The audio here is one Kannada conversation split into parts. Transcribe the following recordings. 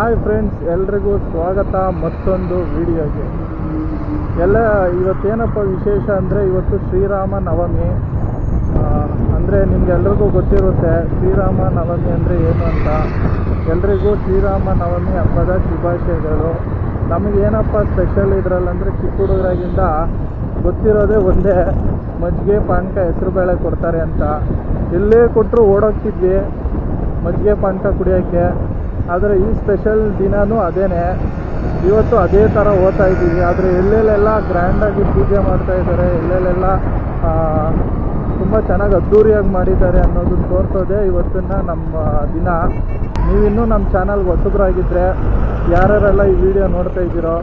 ಹಾಯ್ ಫ್ರೆಂಡ್ಸ್, ಎಲ್ರಿಗೂ ಸ್ವಾಗತ ಮತ್ತೊಂದು ವಿಡಿಯೋಗೆ. ಎಲ್ಲ ಇವತ್ತೇನಪ್ಪ ವಿಶೇಷ ಅಂದರೆ, ಇವತ್ತು ಶ್ರೀರಾಮ ನವಮಿ. ಅಂದರೆ ನಿಮಗೆಲ್ರಿಗೂ ಗೊತ್ತಿರುತ್ತೆ, ಶ್ರೀರಾಮ ನವಮಿ ಅಂದರೆ ಏನು ಅಂತ. ಎಲ್ರಿಗೂ ಶ್ರೀರಾಮ ನವಮಿ ಹಬ್ಬದ ಶುಭಾಶಯಗಳು. ನಮಗೇನಪ್ಪ ಸ್ಪೆಷಲ್ ಇದರಲ್ಲಂದರೆ ಚಿಕ್ಕ ಹುಡುಗರಾಗಿಂದ ಗೊತ್ತಿರೋದೇ ಒಂದೇ, ಮಜ್ಜಿಗೆ ಪಾನಕ ಹೆಸರುಬೇಳೆ ಕೊಡ್ತಾರೆ ಅಂತ. ಇಲ್ಲೇ ಕೊಟ್ಟರು ಓಡೋಗ್ತಿದ್ವಿ, ಮಜ್ಜಿಗೆ ಪಾನಕ ಕುಡಿಯೋಕ್ಕೆ. ಆದರೆ ಈ ಸ್ಪೆಷಲ್ ದಿನವೂ ಅದೇನೇ. ಇವತ್ತು ಅದೇ ಥರ ಓದ್ತಾ ಇದ್ದೀವಿ. ಆದರೆ ಎಲ್ಲೆಲ್ಲೆಲ್ಲ ಗ್ರ್ಯಾಂಡಾಗಿ ಪೂಜೆ ಮಾಡ್ತಾ ಇದ್ದಾರೆ. ಎಲ್ಲೆಲ್ಲೆಲ್ಲ ತುಂಬ ಚೆನ್ನಾಗಿ ಅದ್ಧೂರಿಯಾಗಿ ಮಾಡಿದ್ದಾರೆ ಅನ್ನೋದನ್ನು ತೋರಿಸೋದೇ ಇವತ್ತಿನ ನಮ್ಮ ದಿನ. ನೀವಿನ್ನೂ ನಮ್ಮ ಚಾನಲ್ಗೆ ಹೊಸಬ್ರಾಗಿದ್ದರೆ ಯಾರ್ಯಾರೆಲ್ಲ ಈ ವಿಡಿಯೋ ನೋಡ್ತಾ ಇದ್ದೀರೋ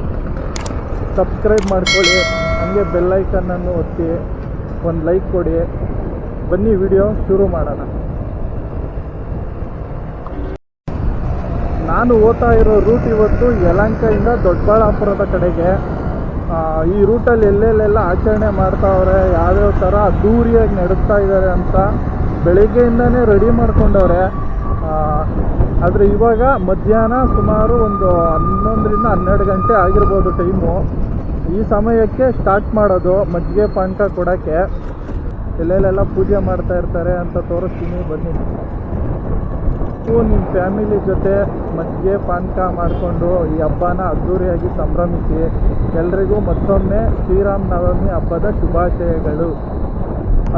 ಸಬ್ಸ್ಕ್ರೈಬ್ ಮಾಡ್ಕೊಳ್ಳಿ. ಹಾಗೆ ಬೆಲ್ಲೈಕನ್ನನ್ನು ಒತ್ತಿ, ಒಂದು ಲೈಕ್ ಕೊಡಿ. ಬನ್ನಿ ವಿಡಿಯೋ ಶುರು ಮಾಡೋಣ. ನಾನು ಓದ್ತಾ ಇರೋ ರೂಟ್ ಇವತ್ತು ಯಲಂಕದಿಂದ ದೊಡ್ಡಬಳ್ಳಾಪುರದ ಕಡೆಗೆ. ಈ ರೂಟಲ್ಲಿ ಎಲ್ಲೆಲ್ಲೆಲ್ಲ ಆಚರಣೆ ಮಾಡ್ತಾವ್ರೆ, ಯಾವ್ಯಾವ ಥರ ಅದ್ದೂರಿಯಾಗಿ ನಡೆಸ್ತಾ ಇದ್ದಾರೆ ಅಂತ ಬೆಳಿಗ್ಗೆಯಿಂದನೇ ರೆಡಿ ಮಾಡ್ಕೊಂಡವ್ರೆ. ಆದರೆ ಇವಾಗ ಮಧ್ಯಾಹ್ನ ಸುಮಾರು ಒಂದು ಹನ್ನೊಂದರಿಂದ ಹನ್ನೆರಡು ಗಂಟೆ ಆಗಿರ್ಬೋದು ಟೈಮು ಈ ಸಮಯಕ್ಕೆ ಸ್ಟಾರ್ಟ್ ಮಾಡೋದು, ಮಜ್ಜಿಗೆ ಪಾನಕ ಕೊಡೋಕ್ಕೆ. ಎಲ್ಲೆಲ್ಲೆಲ್ಲ ಪೂಜೆ ಮಾಡ್ತಾ ಇರ್ತಾರೆ ಅಂತ ತೋರಿಸ್ತೀನಿ, ಬನ್ನಿ. ನೀವು ನಿಮ್ಮ ಫ್ಯಾಮಿಲಿ ಜೊತೆ ಮಜ್ಜಿಗೆ, ಪಾನಕ ಮಾಡಿಕೊಂಡು ಈ ಹಬ್ಬನ ಅದ್ದೂರಿಯಾಗಿ ಸಂಭ್ರಮಿಸಿ ಎಲ್ರಿಗೂ ಮತ್ತೊಮ್ಮೆ ಶ್ರೀರಾಮ ನವಮಿ ಹಬ್ಬದ ಶುಭಾಶಯಗಳು.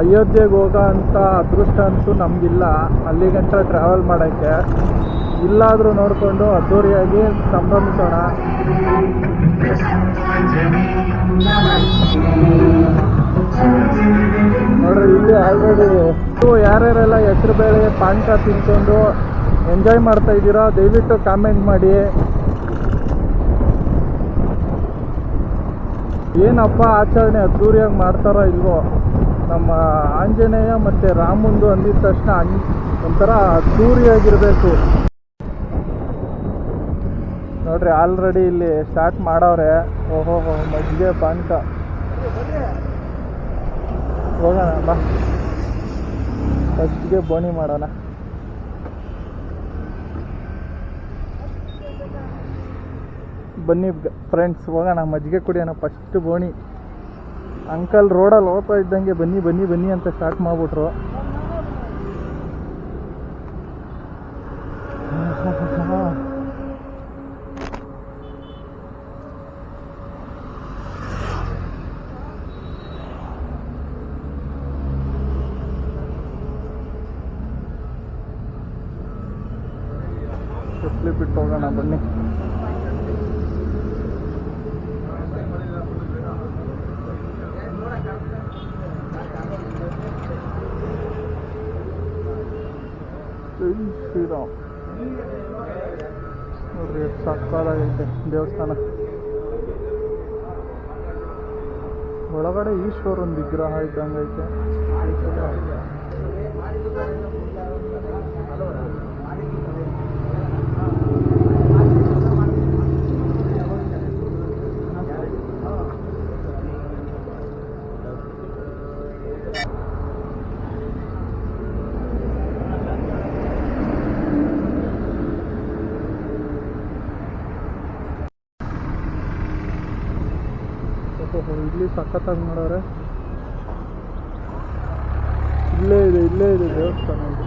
ಅಯೋಧ್ಯೆಗೆ ಹೋಗೋ ಅಂಥ ಅದೃಷ್ಟ ಅಂತೂ ನಮಗಿಲ್ಲ. ಅಲ್ಲಿಗಂಟ ಟ್ರಾವೆಲ್ ಮಾಡೋಕ್ಕೆ. ಇಲ್ಲಾದರೂ ನೋಡಿಕೊಂಡು ಅದ್ದೂರಿಯಾಗಿ ಸಂಭ್ರಮಿಸೋಣ. ನೋಡ್ರಿ, ಇಲ್ಲಿ ಆಲ್ರೆಡಿ ಯಾರ್ಯಾರೆಲ್ಲ ಹೆಸರು ಬೇಳೆ, ಪಾನಕ ತಿನ್ಕೊಂಡು ಎಂಜಾಯ್ ಮಾಡ್ತಾ ಇದ್ದೀರಾ? ದಯವಿಟ್ಟು ಕಾಮೆಂಟ್ ಮಾಡಿ. ಏನಪ್ಪ ಆಚರಣೆ ಅದ್ದೂರಿಯಾಗಿ ಮಾಡ್ತಾರೋ ಇಲ್ವೋ? ನಮ್ಮ ಆಂಜನೇಯ ಮತ್ತು ರಾಮಂದು ಅಂದಿದ ತಕ್ಷಣ ಒಂಥರ ಅದ್ದೂರಿಯಾಗಿರಬೇಕು. ನೋಡ್ರಿ ಆಲ್ರೆಡಿ ಇಲ್ಲಿ ಸ್ಟಾರ್ಟ್ ಮಾಡವ್ರೆ. ಓಹೋ, ಮಜ್ಜಿಗೆ ಪಾನಕ. ಹೋಗೋಣ, ಬಾ. ಮಜ್ಜಿಗೆ ಬೋಣಿ ಮಾಡೋಣ. ಬನ್ನಿ ಫ್ರೆಂಡ್ಸ್ ಹೋಗೋಣ ಮಜ್ಜಿಗೆ ಕುಡಿಯೋಣ. ಫಸ್ಟ್ ಬೋಣಿ. ಅಂಕಲ್ ರೋಡಲ್ಲಿ ಹೋಗ್ತಾ ಇದ್ದಂಗೆ ಬನ್ನಿ ಬನ್ನಿ ಬನ್ನಿ ಅಂತ ಸ್ಟಾರ್ಟ್ ಮಾಡಿಬಿಟ್ರು. ಬಿಟ್ಟು ಹೋಗೋಣ, ಬನ್ನಿ. ಜೈ ಶ್ರೀರಾಮ್. ನೋಡ್ರಿ ಸಕ್ಕದಾಗೈತೆ ದೇವಸ್ಥಾನ. ಒಳಗಡೆ ಈಶ್ವರನ್ ವಿಗ್ರಹ ಇದ್ದಂಗೈತೆ ಓಹೋ ಇಲ್ಲಿ ಸಖತ್ತಾಗಿ ಮಾಡೋರೆ. ಇಲ್ಲೇ ಇದೆ ಇಲ್ಲೇ ಇದೆ ದೇವಸ್ಥಾನ ಇದು.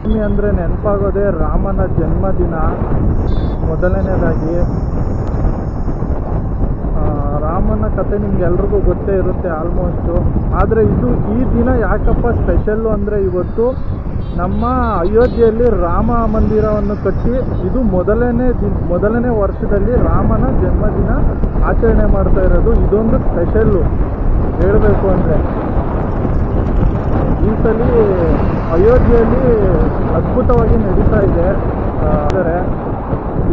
ಭೂಮಿ ಅಂದರೆ ನೆನಪಾಗೋದೇ ರಾಮನ ಜನ್ಮದಿನ. ಮೊದಲನೇದಾಗಿ ರಾಮನ ಕತೆ ನಿಮ್ಗೆಲ್ರಿಗೂ ಗೊತ್ತೇ ಇರುತ್ತೆ ಆಲ್ಮೋಸ್ಟು. ಆದರೆ ಇದು ಈ ದಿನ ಯಾಕಪ್ಪ ಸ್ಪೆಷಲ್ಲು ಅಂದರೆ ಇವತ್ತು ನಮ್ಮ ಅಯೋಧ್ಯೆಯಲ್ಲಿ ರಾಮ ಮಂದಿರವನ್ನು ಕಟ್ಟಿ ಇದು ಮೊದಲನೇ ದಿನ, ಮೊದಲನೇ ವರ್ಷದಲ್ಲಿ ರಾಮನ ಜನ್ಮದಿನ ಆಚರಣೆ ಮಾಡ್ತಾ ಇರೋದು. ಇದೊಂದು ಸ್ಪೆಷಲ್ಲು ಹೇಳಬೇಕು ಅಂದರೆ. ಈ ಸಲ ಅಯೋಧ್ಯೆಯಲ್ಲಿ ಅದ್ಭುತವಾಗಿ ನಡೀತಾ ಇದೆ. ಆದರೆ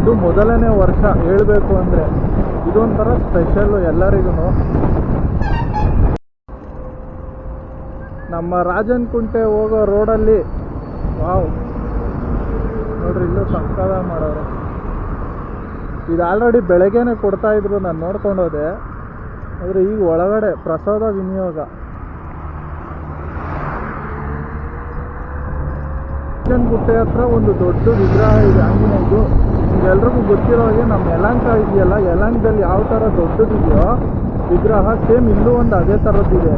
ಇದು ಮೊದಲನೇ ವರ್ಷ ಹೇಳಬೇಕು ಅಂದರೆ ಇದೊಂಥರ ಸ್ಪೆಷಲ್ಲು ಎಲ್ಲರಿಗೂ ನಮ್ಮ ರಾಜನ್ ಕುಂಟೆ ಹೋಗೋ ರೋಡಲ್ಲಿ ವಾವ್. ನೋಡ್ರಿ, ಇಲ್ಲೂ ಸಕ್ಕದ ಮಾಡೋರು. ಇದು ಆಲ್ರೆಡಿ ಬೆಳಗ್ಗೆನೆ ಕೊಡ್ತಾ ಇದ್ರು, ನಾನು ನೋಡ್ಕೊಂಡೋದೆ ಆದರೆ ಈಗ ಒಳಗಡೆ ಪ್ರಸಾದ ವಿನಿಯೋಗ. ಗುಟ್ಟೆ ಹತ್ರ ಒಂದು ದೊಡ್ಡ ವಿಗ್ರಹ ಇದೆ ಆಂಜನೇಯದು ಎಲ್ರಿಗೂ ಗೊತ್ತಿರೋ ಹಾಗೆ ನಮ್ಮ ಯಲಾಂಕ ಇದೆಯಲ್ಲ ಯಲಾಂಕದಲ್ಲಿ ಯಾವ ಥರ ದೊಡ್ಡದಿದೆಯೋ ವಿಗ್ರಹ ಸೇಮ್ ಇಲ್ಲೂ ಒಂದು ಅದೇ ಥರದ್ದಿದೆ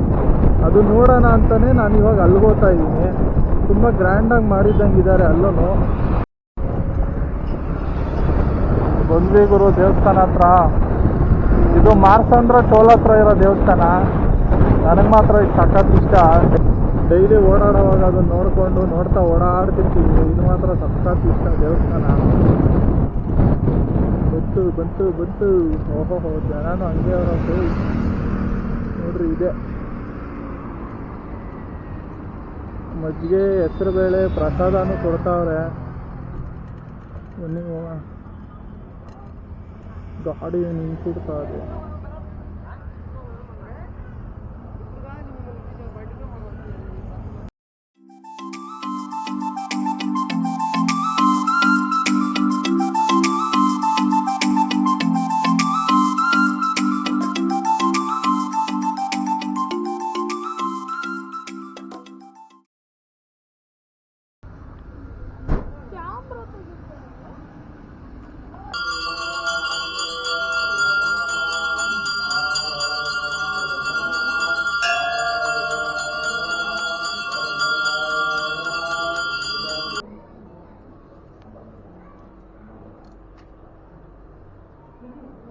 ಅದು ನೋಡೋಣ ಅಂತಲೇ ನಾನು ಇವಾಗ ಅಲ್ಗೋತಾ ಇದ್ದೀನಿ. ತುಂಬ ಗ್ರ್ಯಾಂಡಾಗಿ ಮಾಡಿದ್ದಂಗಿದ್ದಾರೆ ಅಲ್ಲೂ ಬಂದ್ವಿ ಗುರು ದೇವಸ್ಥಾನ ಹತ್ರ. ಇದು ಮಾರ್ಸಂದ್ರ ಟೋಲ್ ಹತ್ರ ಇರೋ ದೇವಸ್ಥಾನ. ನನಗೆ ಮಾತ್ರ ಇದು ಸಖತ್ ಇಷ್ಟ. ಡೈಲಿ ಓಡಾಡೋವಾಗ ಅದನ್ನ ನೋಡಿಕೊಂಡು ನೋಡ್ತಾ ಓಡಾಡ್ತಿರ್ತೀವಿ. ಇದು ಮಾತ್ರ ಸಖತ್ ಇಷ್ಟ ದೇವಸ್ಥಾನ. ಬಂತು ಬಂತು ಬಂತು. ಓಹೋ ಜನನು ಹಂಗೆ ಅವರ ನೋಡ್ರಿ, ಇದೆ. ಮಜ್ಜಿಗೆ ಹೆಸರುಬೇಳೆ ಪ್ರಸಾದನೂ ಕೊಡ್ತಾವ್ರೆ. ಬನ್ನಿ ಗಾಡಿ ನಿಂತ್ಬಿಡ್ತಾ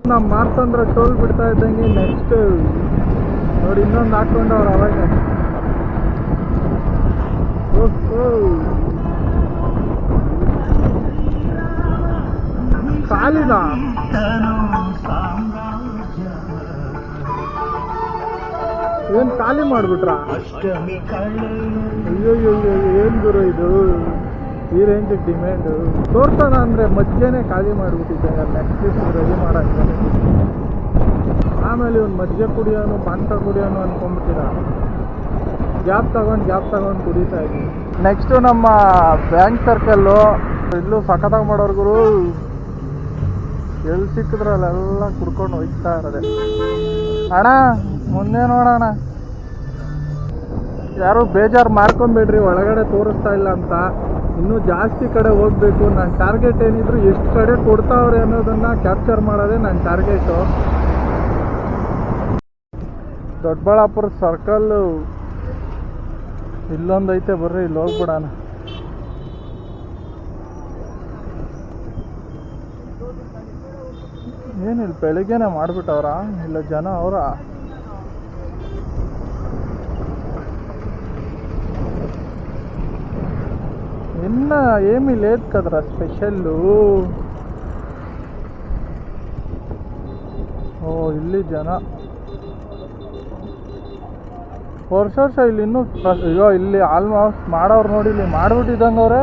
ಇದೆ ನಮ್ಮ ಮಾರ್ಸಂದ್ರ ಟೋಲ್ ಬಿಡ್ತಾ ಇದ್ದಂಗೆ ನೆಕ್ಸ್ಟ್ ನೋಡಿ ಇನ್ನೊಂದು ಹಾಕೊಂಡವ್ರು ಅವಾಗ. ಕಾಲಿನ ಏನ್ ಖಾಲಿ ಮಾಡ್ಬಿಟ್ರ? ಅಯ್ಯೋ ಏನು ಗುರು ಇದು? ಈ ರೇಂಜ್ ಡಿಮ್ಯಾಂಡ್ ತೋರ್ಸೋಣ ಅಂದರೆ ಮಧ್ಯೆನೇ ಖಾಲಿ ಮಾಡ್ಬಿಟ್ಟಿದ್ದೆ ನೆಕ್ಸ್ಟ್ ರೆಡಿ ಮಾಡೋಕ್ಕೆ ಆಮೇಲೆ ಇವ್ನು ಮಜ್ಜಿಗೆ ಕುಡಿಯೋನು ಪಾಂತ ಕುಡಿಯೋನು ಅನ್ಕೊಂಡ್ಬಿಟ್ಟಿರ ಗ್ಯಾಪ್ ತಗೊಂಡು ಗ್ಯಾಪ್ ತಗೊಂಡು ಕುಡಿತಾ ಇದ್ದೀನಿ. ನೆಕ್ಸ್ಟು ನಮ್ಮ ಬ್ಯಾಂಕ್ ಸರ್ಕಲ್ಲು ಇಲ್ಲೂ ಸಖತ್ತಾಗಿ ಮಾಡೋರು ಗುರು ಎಲ್ಲಿ ಸಿಕ್ಕಿದ್ರಲ್ಲೆಲ್ಲ ಕುಡ್ಕೊಂಡು ಹೋಗ್ತಾ ಇರೋದೆ. ಅಣ್ಣ, ಮುಂದೆ ನೋಡೋಣ. ಯಾರು ಬೇಜಾರು ಮಾಡ್ಕೊಂಬಿಡ್ರಿ, ಒಳಗಡೆ ತೋರಿಸ್ತಾ ಇಲ್ಲ ಅಂತ. ಇನ್ನೂ ಜಾಸ್ತಿ ಕಡೆ ಹೋಗಬೇಕು. ನನ್ನ ಟಾರ್ಗೆಟ್ ಏನಿದ್ರು ಎಷ್ಟು ಕಡೆ ಕೊಡ್ತಾವ್ರೆ ಅನ್ನೋದನ್ನ ಕ್ಯಾಪ್ಚರ್ ಮಾಡೋದೇ ನನ್ನ ಟಾರ್ಗೆಟು ದೊಡ್ಡಬಳ್ಳಾಪುರ ಸರ್ಕಲ್ಲು ಇಲ್ಲೊಂದೈತೆ ಬರ್ರಿ ಇಲ್ಲಿ ಹೋಗ್ಬಿಡೋಣ. ಏನಿಲ್ಲ, ಬೆಳಿಗ್ಗೆನೆ ಮಾಡ್ಬಿಟ್ಟವ್ರ? ಇಲ್ಲ ಜನ ಅವರ? నిన్న ఏమీ లేదు కదరా స్పెషల్ ಓ ಇಲ್ಲಿ ಜನ ವರ್ಷ ವರ್ಷ ಇಲ್ಲಿ ಇನ್ನೂ ಪ್ರ- ಅಯ್ಯೋ ಇಲ್ಲಿ ಆಲ್ಮೋಸ್ಟ್ ಮಾಡೋರು ನೋಡಿ ಇಲ್ಲಿ ಮಾಡ್ಬಿಟ್ಟಿದ್ದಂಗೆ ಅವ್ರೆ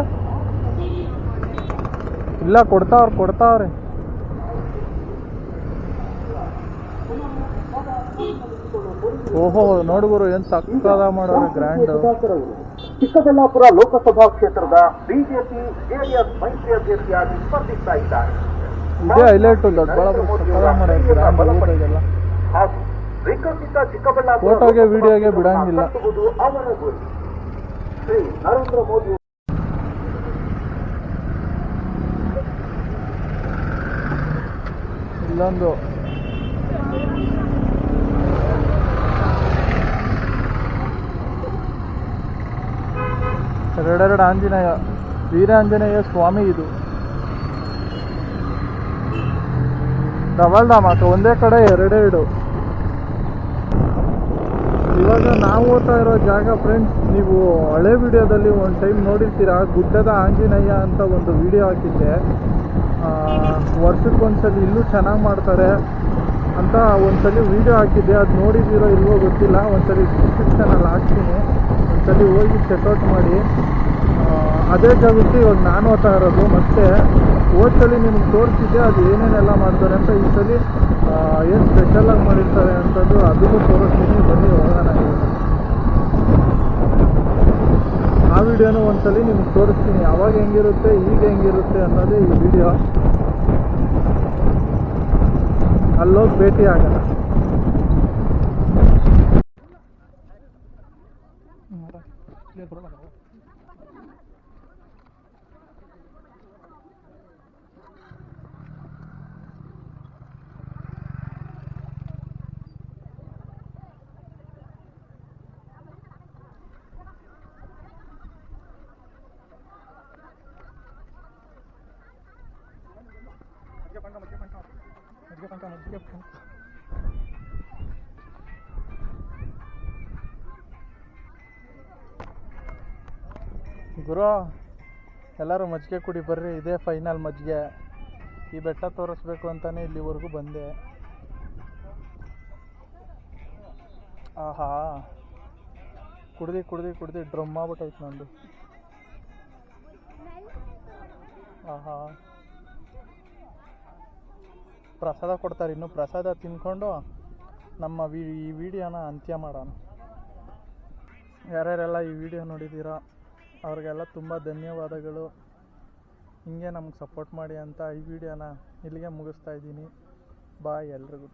ಇಲ್ಲ ಕೊಡ್ತಾವ್ರೆ ಕೊಡ್ತಾವ್ರೆ ಓಹೋ ನೋಡುಗರು ಏನು ಸಕ್ಕದ ಮಾಡೋರು ಗ್ರ್ಯಾಂಡ್ ಸುಧಾಕರ್ ಚಿಕ್ಕಬಳ್ಳಾಪುರ ಲೋಕಸಭಾ ಕ್ಷೇತ್ರದ ಬಿಜೆಪಿ ಜೆಡಿಎಸ್ ಮೈತ್ರಿ ಅಭ್ಯರ್ಥಿಯಾಗಿ ಸ್ಪರ್ಧಿಸ್ತಾ ಇದ್ದಾರೆ. ಹಾಗೂ ವಿಕಸಿತ ಚಿಕ್ಕಬಳ್ಳಾಪುರ ಫೋಟೋಗೆ, ವಿಡಿಯೋಗೆ ಬಿಡಂಗಿಲ್ಲ. ಅವರ ಗುರಿ. ಶ್ರೀ ನರೇಂದ್ರ ಮೋದಿ ಇಲ್ಲೊಂದು ಎರಡೆರಡು ಆಂಜನೇಯ ವೀರಾಂಜನೇಯ ಸ್ವಾಮಿ ಇದು. ಡಬಲ್ ಡಾಮ್ ಅಥವಾ ಒಂದೇ ಕಡೆ ಎರಡೆರಡು ಇವಾಗ ನಾವು ಓದ್ತಾ ಇರೋ ಜಾಗ ಫ್ರೆಂಡ್ಸ್ ನೀವು ಹಳೆ ವಿಡಿಯೋದಲ್ಲಿ ಒಂದು ಟೈಮ್ ನೋಡಿರ್ತೀರಾ ಗುಡ್ಡದ ಆಂಜನೇಯ ಅಂತ ಒಂದು ವಿಡಿಯೋ ಹಾಕಿದ್ದೆ. ಆ, ವರ್ಷಕ್ಕೊಂದ್ಸಲಿ ಇಲ್ಲೂ ಚೆನ್ನಾಗಿ ಮಾಡ್ತಾರೆ ಅಂತ ಒಂದ್ಸಲಿ ವಿಡಿಯೋ ಹಾಕಿದ್ದೆ ಅದು ನೋಡಿದ್ದೀರೋ ಇಲ್ವೋ ಗೊತ್ತಿಲ್ಲ ಒಂದ್ಸಲಿ ಡಿಸ್ಕ್ರಿಪ್ಷನಲ್ಲಿ ಹಾಕ್ತೀನಿ. ಒಂದ್ಸಲಿ ಹೋಗಿ ಚೆಕ್ಔಟ್ ಮಾಡಿ ಅದೇ ಜಾಗಕ್ಕೆ ಇವಾಗ ನಾನು ಓದ್ತಾ ಇರೋದು, ಮತ್ತೆ ಹೋದ್ಸಲಿ ನಿಮ್ಗೆ ತೋರಿಸಿದ್ದೆ, ಅದು ಏನೇನೆಲ್ಲ ಮಾಡ್ತಾರೆ ಅಂತ. ಈ ಸಲ ಏನು ಸ್ಪೆಷಲಾಗಿ ಮಾಡಿರ್ತಾರೆ ಅಂತಂದು ಅದನ್ನು ತೋರಿಸ್ತೀನಿ, ಬನ್ನಿ, ಹೋಗೋಣ. ಆ ವಿಡಿಯೋನು ಒಂದ್ಸಲಿ ನಿಮ್ಗೆ ತೋರಿಸ್ತೀನಿ ಅವಾಗ ಹೆಂಗಿರುತ್ತೆ, ಈಗ ಹೆಂಗಿರುತ್ತೆ ಅನ್ನೋದೇ ಈ ವಿಡಿಯೋ. ಅಲ್ಲೋಗಿ ಭೇಟಿ ಆಗೋಣ. 그냥 돌아가자고. Hãy subscribe cho kênh Ghiền Mì Gõ Để không bỏ lỡ những video hấp dẫn ಗುರು, ಎಲ್ಲರೂ ಮಜ್ಜಿಗೆ ಕುಡಿ ಬರ್ರಿ, ಇದೇ ಫೈನಲ್ ಮಜ್ಜಿಗೆ. ಈ ಬೆಟ್ಟ ತೋರಿಸ್ಬೇಕು ಅಂತಾನೆ ಇಲ್ಲಿವರೆಗೂ ಬಂದೆ. ಆಹಾ. ಕುಡ್ದು ಕುಡ್ದು ಕುಡ್ದು ಡ್ರಮ್ ಆಗ್ಬಿಟ್ಟೈತೆ ನಂದು. ಆಹಾ. ಪ್ರಸಾದ ಕೊಡ್ತಾರೆ, ಇನ್ನು ಪ್ರಸಾದ ತಿನ್ಕೊಂಡು ನಮ್ಮ ವಿ, ಈ ವಿಡಿಯೋನ ಅಂತ್ಯ ಮಾಡೋಣ. ಯಾರ್ಯಾರೆಲ್ಲ ಈ ವಿಡಿಯೋ ನೋಡಿದ್ದೀರಾ? ಅವ್ರಿಗೆಲ್ಲ ತುಂಬ ಧನ್ಯವಾದಗಳು. ಹಿಂಗೆ ನಮ್ಗೆ ಸಪೋರ್ಟ್ ಮಾಡಿ ಅಂತ ಈ ವಿಡಿಯೋನ ಇಲ್ಲಿಗೆ ಮುಗಿಸ್ತಾ ಇದ್ದೀನಿ. ಬಾಯ್ ಎಲ್ರಿಗೂ.